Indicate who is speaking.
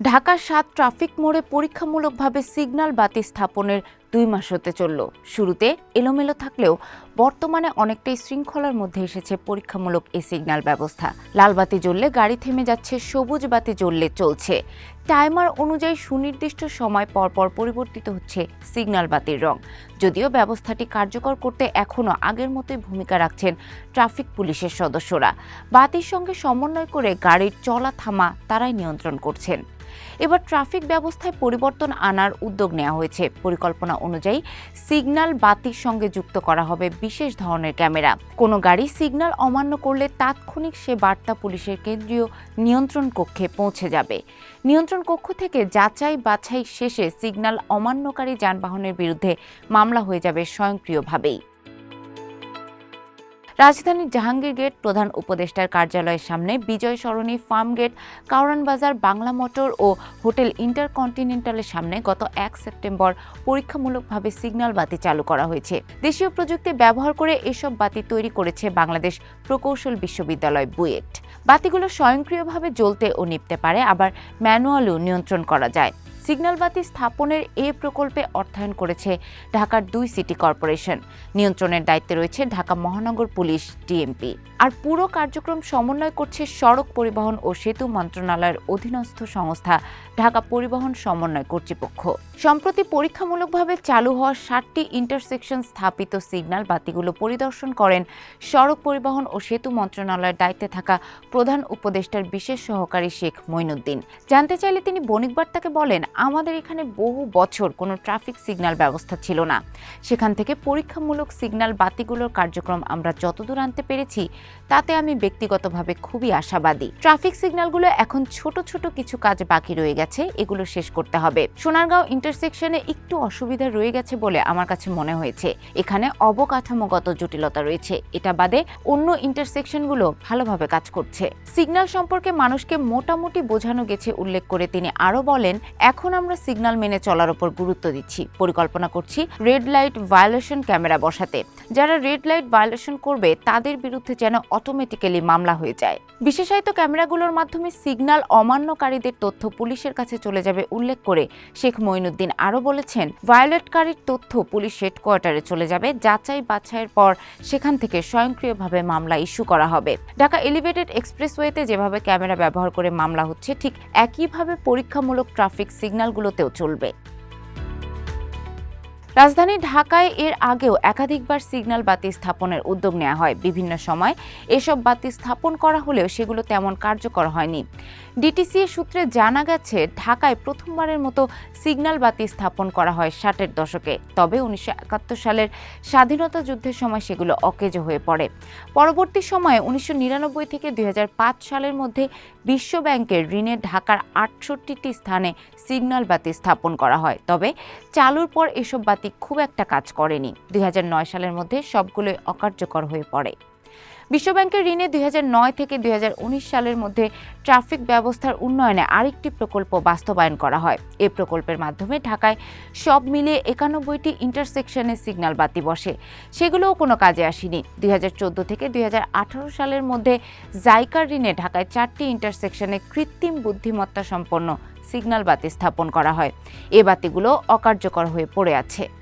Speaker 1: ঢাকার সাত ট্রাফিক মোড়ে পরীক্ষামূলকভাবে সিগন্যাল বাতি স্থাপনের দুই মাস হতে চলল। শুরুতে এলোমেলো থাকলেও বর্তমানে অনেকটাই শৃঙ্খলার মধ্যে এসেছে পরীক্ষামূলক এই সিগন্যাল ব্যবস্থা। লাল বাতি জ্বললে গাড়ি থেমে যাচ্ছে, সবুজ বাতি জ্বললে চলছে। টাইমার অনুযায়ী সুনির্দিষ্ট সময় পরপর পরিবর্তিত হচ্ছে সিগন্যাল বাতির রং। যদিও ব্যবস্থাটি কার্যকর করতে এখনও আগের মতোই ভূমিকা রাখছেন ট্রাফিক পুলিশের সদস্যরা। বাতির সঙ্গে সমন্বয় করে গাড়ির চলা থামা তারাই নিয়ন্ত্রণ করছেন। এবার ট্রাফিক ব্যবস্থায় পরিবর্তন আনার উদ্যোগ নেওয়া হয়েছে। পরিকল্পনা অনুযায়ী সিগন্যাল বাতির সঙ্গে যুক্ত করা হবে বিশেষ ধরনের ক্যামেরা। কোনো গাড়ি সিগন্যাল অমান্য করলে তাৎক্ষণিক সে বার্তা পুলিশের কেন্দ্রীয় নিয়ন্ত্রণ কক্ষে পৌঁছে যাবে। নিয়ন্ত্রণ কক্ষ থেকে যাচাই বাছাই শেষে সিগন্যাল অমান্যকারী যানবাহনের বিরুদ্ধে মামলা হয়ে যাবে স্বয়ংক্রিয়ভাবেই। রাজধানীর জাহাঙ্গীর গেট প্রধান উপদেষ্টার কার্যালয়ের সামনে Bijoy Sarani, farm gate Karwan Bazar, Bangla motor ও হোটেল ইন্টারকন্টিনেন্টালের সামনে গত এক সেপ্টেম্বর পরীক্ষামূলকভাবে সিগন্যাল বাতি চালু করা হয়েছে। দেশীয় প্রযুক্তি ব্যবহার করে এসব বাতি তৈরি করেছে বাংলাদেশ প্রকৌশল বিশ্ববিদ্যালয় বুয়েট। বাতিগুলো স্বয়ংক্রিয়ভাবে জ্বলতে ও নিভতে পারে, আবার ম্যানুয়ালও নিয়ন্ত্রণ করা যায়। সিগন্যাল বাতি স্থাপনের এ প্রকল্পে অর্থায়ন করেছে ঢাকার দুই সিটি কর্পোরেশন। নিয়ন্ত্রণের দায়িত্বে রয়েছে ঢাকা মহানগর পুলিশ ডিএমপি। আর পুরো কার্যক্রম সমন্বয় করছে সড়ক পরিবহন ও সেতু মন্ত্রণালয়ের অধীনস্থ সংস্থা ঢাকা পরিবহন সমন্বয় কর্তৃপক্ষ। সম্প্রতি পরীক্ষামূলকভাবে চালু হওয়া ষাটটি ইন্টারসেকশন স্থাপিত সিগন্যাল বাতিগুলো পরিদর্শন করেন সড়ক পরিবহন ও সেতু মন্ত্রণালয়ের দায়িত্বে থাকা প্রধান উপদেষ্টার বিশেষ সহকারী শেখ মইনুদ্দিন জানতে চাইলে তিনি বণিক বার্তাকে বলেন আমাদের এখানে বহু বছর কোনো ট্রাফিক সিগন্যাল ব্যবস্থা ছিল না। সেখান থেকে পরীক্ষামূলক সিগন্যাল বাতিগুলোর কার্যক্রম আমরা যতদূর আনতে পেরেছি, তাতে আমি ব্যক্তিগতভাবে খুবই আশাবাদী। ট্রাফিক সিগন্যালগুলো এখন ছোট ছোট কিছু কাজ বাকি রয়ে গেছে, এগুলো শেষ করতে হবে। সোনারগাঁও ইন্টারসেকশনে একটু অসুবিধা রয়ে গেছে বলে আমার কাছে মনে হয়েছে। এখানে অবকাঠামোগত জটিলতা রয়েছে। এটা বাদে অন্য ইন্টারসেকশনগুলো ভালোভাবে কাজ করছে। সিগন্যাল সম্পর্কে মানুষকে মোটামুটি বোঝানো গেছে, উল্লেখ করে তিনি আরও বলেন, এখন আমরা সিগন্যাল মেনে চলার উপর গুরুত্ব দিচ্ছি। পরিকল্পনা করছি রেড লাইট ভায়োলেশন ক্যামেরা বসাতে। যারা রেড লাইট ভায়োলেশন করবে, তাদের বিরুদ্ধে যেন অটোমেটিক্যালি মামলা হয়ে যায়। বিশেষায়িত ক্যামেরাগুলোর মাধ্যমে সিগন্যাল অমান্যকারীদের তথ্য পুলিশের কাছে চলে যাবে উল্লেখ করে শেখ মঈনুদ্দিন আরও বলেছেন ভায়োলেটকারীর তথ্য পুলিশ হেডকোয়ার্টারে চলে যাবে। যাচাই বাছাইয়ের পর সেখান থেকে স্বয়ংক্রিয়ভাবে মামলা ইস্যু করা হবে। ঢাকা এলিভেটেড এক্সপ্রেসওয়েতে যেভাবে ক্যামেরা ব্যবহার করে মামলা হচ্ছে, ঠিক একইভাবে পরীক্ষামূলক traffic সিগন্যালগুলোতেও চলবে রাজধানী ঢাকায় এর আগেও একাধিকবার সিগন্যাল বাতি স্থাপনের উদ্যোগ নেওয়া হয়। বিভিন্ন সময় এসব বাতি স্থাপন করা হলেও সেগুলো তেমন কার্যকর হয়নি। ডিটিসি সূত্রে জানা গেছে, ঢাকায় প্রথমবারের মতো সিগন্যাল বাতি স্থাপন করা হয় ষাটের দশকে। তবে উনিশশো একাত্তর সালের স্বাধীনতা যুদ্ধের সময় সেগুলো অকেজো হয়ে পড়ে। পরবর্তী সময়ে উনিশশো নিরানব্বই থেকে দু হাজার পাঁচ সালের মধ্যে বিশ্ব ব্যাংকের ঋণে ঢাকার আটষট্টিটি স্থানে সিগন্যাল বাতি স্থাপন করা হয়। তবে চালুর পর এসব বাতি খুব একটা কাজ করেনি। দুই হাজার নয় সালের মধ্যে সবগুলোই অকার্যকর হয়ে পড়ে। বিশ্বব্যাংকের ঋণে দুই হাজার নয় থেকে দুই হাজার উনিশ সালের মধ্যে ট্রাফিক ব্যবস্থার উন্নয়নে আরেকটি প্রকল্প বাস্তবায়ন করা হয়। এই প্রকল্পের মাধ্যমে ঢাকায় সব মিলিয়ে একানব্বইটি ইন্টারসেকশনে সিগন্যাল বাতি বসে। সেগুলোও কোনো কাজে আসেনি। দুই হাজার চোদ্দ থেকে দুই হাজার আঠারো সালের মধ্যে জাইকার ঋণে ঢাকায় চারটি ইন্টারসেকশনে কৃত্রিম বুদ্ধিমত্তা সম্পন্ন সিগন্যাল বাতি স্থাপন করা হয়। এ বাতিগুলো অকার্যকর হয়ে পড়ে আছে।